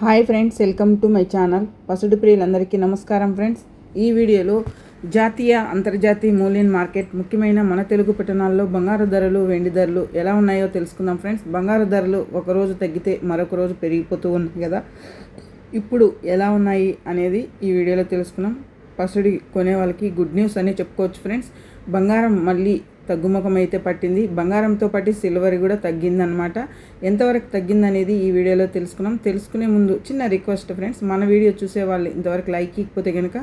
Hi friends welcome to my channel. పసుడు ప్రియులందరికీ నమస్కారం friends. ఈ వీడియోలో జాతీయ అంతర్జాతీయ మూల్యం మార్కెట్ ముఖ్యమైన మన తెలుగు పట్టణాల్లో బంగారు ధరలు వెండి ధరలు ఎలా ఉన్నాయో తెలుసుకుందాం ఫ్రెండ్స్. బంగారు ధరలు ఒకరోజు తగ్గితే మరొక రోజు పెరిగిపోతూ ఉన్నాయి కదా. ఇప్పుడు ఎలా ఉన్నాయి అనేది ఈ వీడియోలో తెలుసుకున్నాం పసుడి కొనే వాళ్ళకి గుడ్ న్యూస్ అని చెప్పుకోవచ్చు ఫ్రెండ్స్. బంగారం మళ్ళీ తగ్గుముఖం అయితే పట్టింది. బంగారంతో పాటు సిల్వర్ కూడా తగ్గిందనమాట ఎంతవరకు తగ్గిందనేది ఈ వీడియోలో తెలుసుకున్నాం. తెలుసుకునే ముందు చిన్న రిక్వెస్ట్ ఫ్రెండ్స్ మన వీడియో చూసే వాళ్ళు ఇంతవరకు లైక్ ఇకపోతే కనుక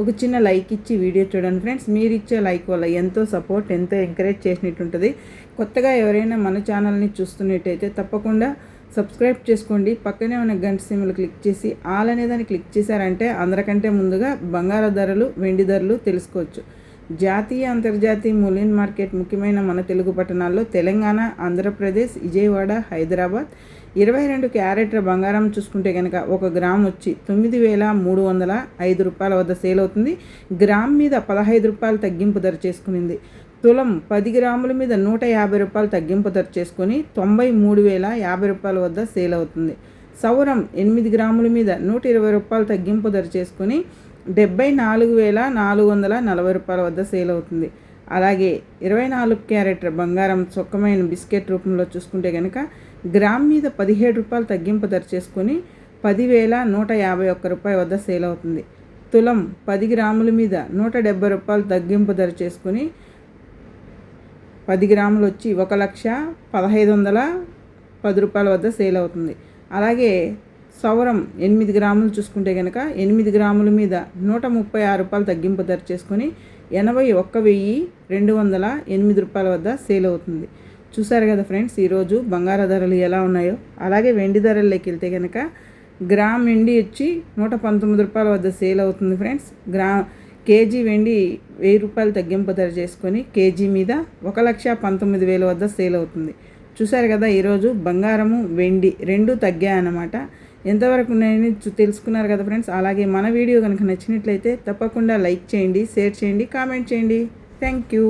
ఒక చిన్న లైక్ ఇచ్చి వీడియో చూడండి ఫ్రెండ్స్. మీరు ఇచ్చే లైక్ వల్ల ఎంతో సపోర్ట్ ఎంతో ఎంకరేజ్ చేసినట్టు ఉంటుంది కొత్తగా ఎవరైనా మన ఛానల్ని చూస్తున్నట్టయితే తప్పకుండా సబ్స్క్రైబ్ చేసుకోండి. పక్కనే ఉన్న గంట సిమ్లు క్లిక్ చేసి ఆల్ అనే దాన్ని క్లిక్ చేశారంటే అందరికంటే ముందుగా బంగారు ధరలు వెండి ధరలు తెలుసుకోవచ్చు. జాతీయ అంతర్జాతీయ ములిన్ మార్కెట్ ముఖ్యమైన మన తెలుగు పట్టణాల్లో తెలంగాణ ఆంధ్రప్రదేశ్ విజయవాడ హైదరాబాద్ ఇరవై రెండు క్యారెట్ల బంగారం చూసుకుంటే కనుక ఒక గ్రామ్ వచ్చి తొమ్మిది వేల మూడు వందల ఐదు రూపాయల వద్ద సేల్ అవుతుంది. గ్రామ్ మీద పదహైదు రూపాయలు తగ్గింపు ధర చేసుకునింది. తులం పది గ్రాముల మీద నూట యాభై రూపాయలు తగ్గింపు ధర చేసుకొని తొంభై మూడు వేల యాభై రూపాయల వద్ద సేల్ అవుతుంది. సౌరం ఎనిమిది గ్రాముల మీద నూట ఇరవై రూపాయలు తగ్గింపు ధర చేసుకొని డెబ్బై నాలుగు వేల నాలుగు వందల నలభై రూపాయల వద్ద సేల్ అవుతుంది. అలాగే ఇరవై నాలుగు క్యారెట్ బంగారం చొక్కమైన బిస్కెట్ రూపంలో చూసుకుంటే కనుక గ్రామ్ మీద పదిహేడు రూపాయలు తగ్గింపు ధర చేసుకొని పదివేల నూట యాభై ఒక్క రూపాయ వద్ద సేల్ అవుతుంది. తులం పది గ్రాముల మీద నూట డెబ్బై రూపాయలు తగ్గింపు ధర చేసుకొని పది గ్రాములు వచ్చి ఒక లక్ష పదహైదు వందల పది రూపాయల వద్ద సేల్ అవుతుంది. అలాగే సౌరం ఎనిమిది గ్రాములు చూసుకుంటే కనుక ఎనిమిది గ్రాముల మీద నూట ముప్పై ఆరు రూపాయలు తగ్గింపు ధర చేసుకొని ఎనభై ఒక్క వెయ్యి రెండు వందల ఎనిమిది రూపాయల వద్ద సేల్ అవుతుంది. చూసారు కదా ఫ్రెండ్స్ ఈరోజు బంగార ధరలు ఎలా ఉన్నాయో? అలాగే వెండి ధరల్లోకి వెళ్తే కనుక గ్రామ్ వెండి వచ్చి నూట పంతొమ్మిది రూపాయల వద్ద సేల్ అవుతుంది ఫ్రెండ్స్. గ్రా కేజీ వెండి వెయ్యి రూపాయలు తగ్గింపు ధర చేసుకొని కేజీ మీద ఒక లక్ష పంతొమ్మిది వేల వద్ద సేల్ అవుతుంది. చూసారు కదా ఈరోజు బంగారము వెండి రెండు తగ్గాయన్నమాట. ఎంతవరకు ఉన్నాయని తెలుసుకున్నారు కదా ఫ్రెండ్స్? అలాగే మన వీడియో కనుక నచ్చినట్లయితే తప్పకుండా లైక్ చేయండి షేర్ చేయండి కామెంట్ చేయండి. Thank you